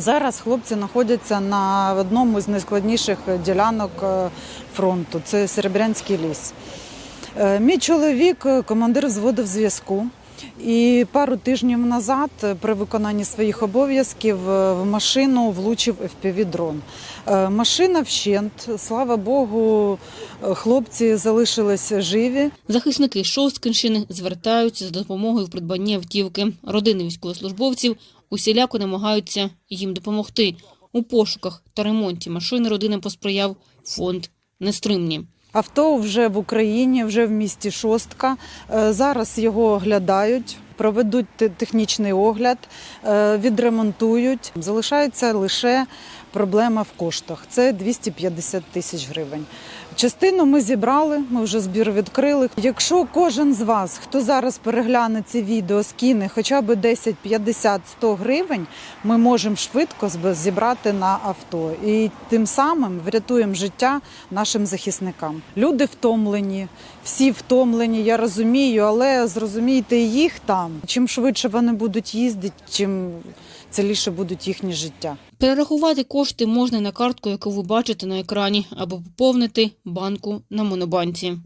Зараз хлопці знаходяться на одному з найскладніших ділянок е, фронту. Це Серебрянський ліс. Е, Мій чоловік е, командир взводу зв'язку. І пару тижнів назад, при виконанні своїх обов'язків, е, в машину влучив FPV-дрон. Е, Машина вщент, слава Богу, е, хлопці залишились живі. Захисники Шосткинщини звертаються за допомогою в придбанні автівки. Родини військовослужбовців усіляко намагаються їм допомогти. У пошуках та ремонті машини родини посприяв фонд «Нестримні». Авто вже в Україні, вже в місті Шостка. Е, Зараз його оглядають, проведуть технічний огляд, е, відремонтують. Залишається лише проблема в коштах. Це 250 тисяч гривень. Частину ми зібрали, ми вже збір відкрили. Якщо кожен з вас, хто зараз перегляне це відео, скине хоча б 10, 50, 100 гривень, ми можемо швидко зібрати на авто і тим самим врятуємо життя нашим захисникам. Люди втомлені, всі втомлені, я розумію, але зрозумійте їх там. Чим швидше вони будуть їздити, чим ціліше будуть їхні життя. Перерахувати кошти можна на картку, яку ви бачите на екрані, або поповнити банку на монобанці.